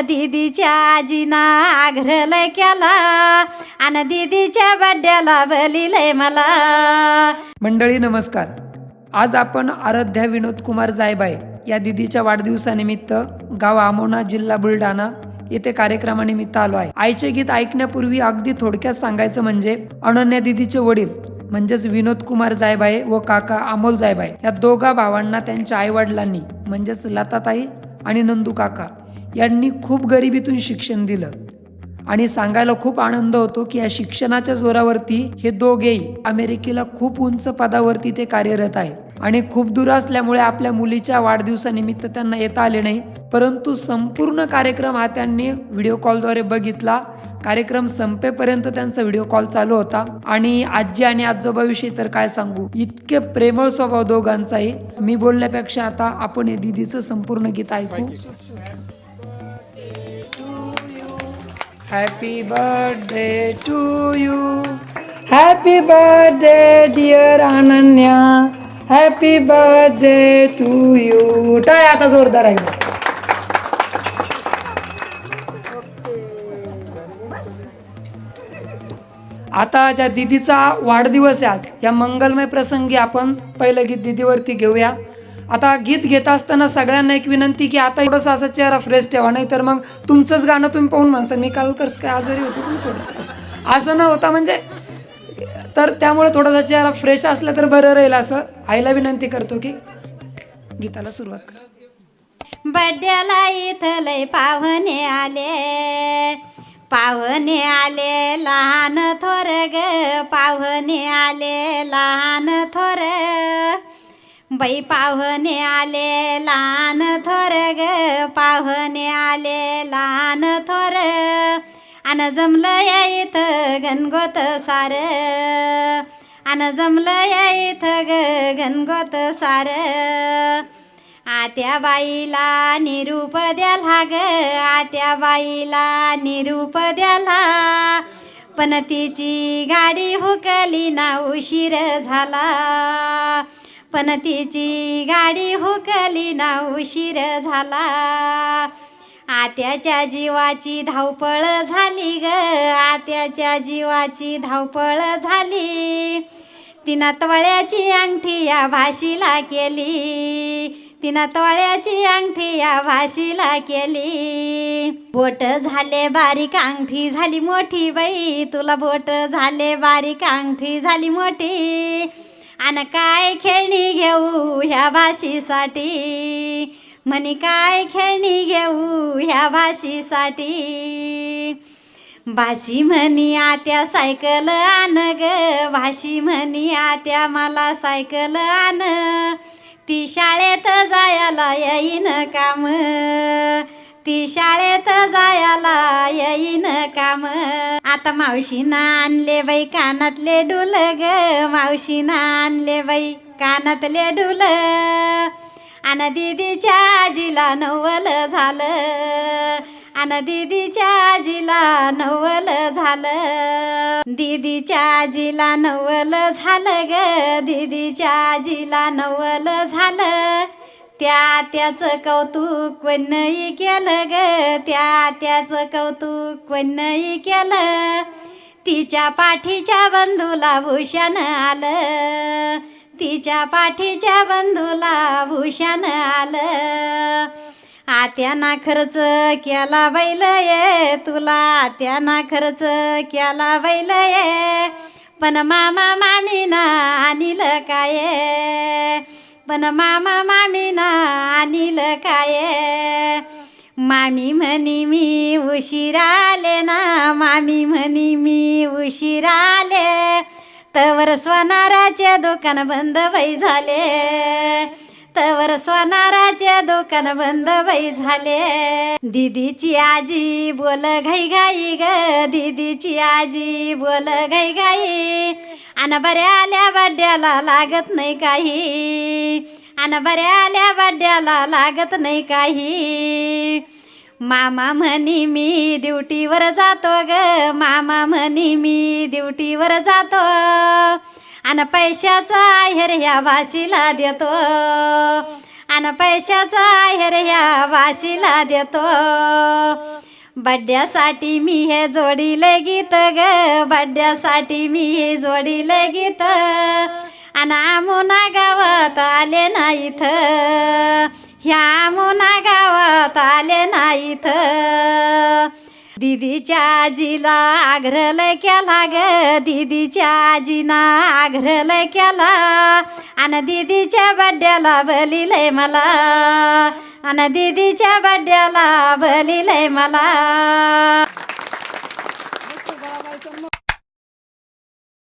दीदीच्या आजीना आग्रह केला. आणि दीदीच्या बड्ड्याला बलिलय मला. मंडळी नमस्कार. आज आपण आराध्या विनोद कुमार जायबाय या दिदीच्या वाढदिवसानिमित्त गाव आमोना जिल्हा बुलढाणा येथे कार्यक्रमानिमित्त आलो आहे. आईचे गीत ऐकण्यापूर्वी अगदी थोडक्यात सांगायचं म्हणजे अनन्या दिदीचे वडील म्हणजेच विनोद कुमार जायबाई व काका अमोल जायबाय या दोघा भावांना त्यांच्या आई वडिलांनी म्हणजेच लताताई आणि नंदू काका यांनी खूप गरिबीतून शिक्षण दिलं. आणि सांगायला खूप आनंद होतो की या शिक्षणाच्या जोरावरती हे दोघेही अमेरिकेला खूप उंच पदावरती ते कार्यरत आहे. आणि खूप दूर असल्यामुळे आपल्या मुलीच्या वाढदिवसानिमित्त त्यांना येता आले नाही. परंतु संपूर्ण कार्यक्रम हा त्यांनी व्हिडिओ कॉलद्वारे बघितला. कार्यक्रम संपेपर्यंत त्यांचा व्हिडिओ कॉल चालू होता. आणि आजी आणि आजोबाविषयी तर काय सांगू? इतके प्रेमळ स्वभाव दोघांचाही. मी बोलण्यापेक्षा आता आपण हे दीदीचं संपूर्ण गीत ऐकू. Happy birthday to you happy birthday dear Ananya happy birthday to you tie आता जोरदार आहे. आता ज्या दीदीचा वाढदिवस आहे आज या मंगलमय प्रसंगी आपण पहिलं गीत दीदीवरती घेऊया. आता गीत घेत असताना सगळ्यांना एक विनंती की आता थोडंसं असा चेहरा फ्रेश ठेवा नाही तर मग तुमचंच गाणं तुम्ही पाहून म्हणसाल मी काल कर्स काय आजारी होतो पण थोडंसं असं. असं न होता म्हणजे तर त्यामुळे थोडासा चेहरा फ्रेश असला तर बरं राहील असं. आईला विनंती करतो की गीताला सुरुवात करा. बड्ड्याला इथं लय पाहुणे आले. पाहुणे आले लहान थोर ग. पाहुणे आले लहान थोर. बाई पाहुणे आले लहान थोर ग पाहुणे आले लहान थोर अन जमलं या इथं गणगोत सार. अन जमलं या इथं ग गणगोत सार. आत्या बाईला निरूप द्याला ग आत्या बाईला निरूप द्याला पण तिची गाडी हुकली ना उशीर झाला. पण तिची गाडी हुकली ना उशीर झाला. आत्याच्या जीवाची धावपळ झाली ग आत्याच्या जीवाची धावपळ झाली. तिनं तवळ्याची अंगठी या भाशीला केली. तिनं तोळ्याची अंगठी या भाशीला केली. बोट झाले बारीक अंगठी झाली मोठी बाई. तुला बोट झाले बारीक अंगठी झाली मोठी. आणि काय खेळणी घेऊ ह्या भाषेसाठी? म्हणी काय खेळणी घेऊ ह्या भाषेसाठी? भाशी म्हणी आत्या सायकल आण ग. भाशी म्हणी आत्या मला सायकल आण. ती शाळेत जायला येईन काम. ती शाळेत जायला येईन काम. आता मावशीना आणले बाई कानातले डुल ग. मावशीनं आणले बाई कानातले डुल. आणि दीदीच्या आजीला नवल झालं. आणि दीदीच्या आजीला नवल झालं. दीदीच्या आजीला नवल झालं ग. दीदीच्या आजीला नवल झालं. त्या त्याचं कौतुक कोणही केलं ग. त्या त्याचं कौतुक कोणही केलं. तिच्या पाठीच्या बंधूला भूषण आलं. तिच्या पाठीच्या बंधूला भूषण आलं. आत्याना खर्च केला बैल ये तुला आत्याना खर्च केला बैल ये पण मामा मामीना आणलं काय? पण मामा मामीना आणील काय? मामी म्हणी मी उशिरा आले ना मामी म्हणी मी उशिरा आले तवर सोनाराचे दुकान बंद बाई झाले. तवर सोनाराचे दुकान बंद बाई झाले. दीदीची आजी बोल घाई घाई ग. दीदीची आजी बोल घाई घाई. आणि बऱ्या आल्या बड्ड्याला लागत नाही काही. आणि बऱ्या आल्या बड्ड्याला लागत नाही काही. मामा म्हणी मी ड्युटीवर जातो ग. मामा म्हणी मी ड्युटीवर जातो. आणि पैशाचा आहेर ह्या भाशीला देतो. आणि पैशाचा आहेर ह्या भाशीला देतो. बड्ड्यासाठी मी हे जोडीले गीत ग बड्ड्यासाठी मी हे जोडीले गीत. आणि आमोना गावात आले ना इथं. ह्या आमोना गावात आले ना इथं. दिदीच्या आजीला आग्रह केला ग. दिदीच्या आजीना आग्रह केला. आणि दिदीच्या बड्ड्याला बलिलय मला. आणि दिदीच्या बड्ड्याला बलिलय मला.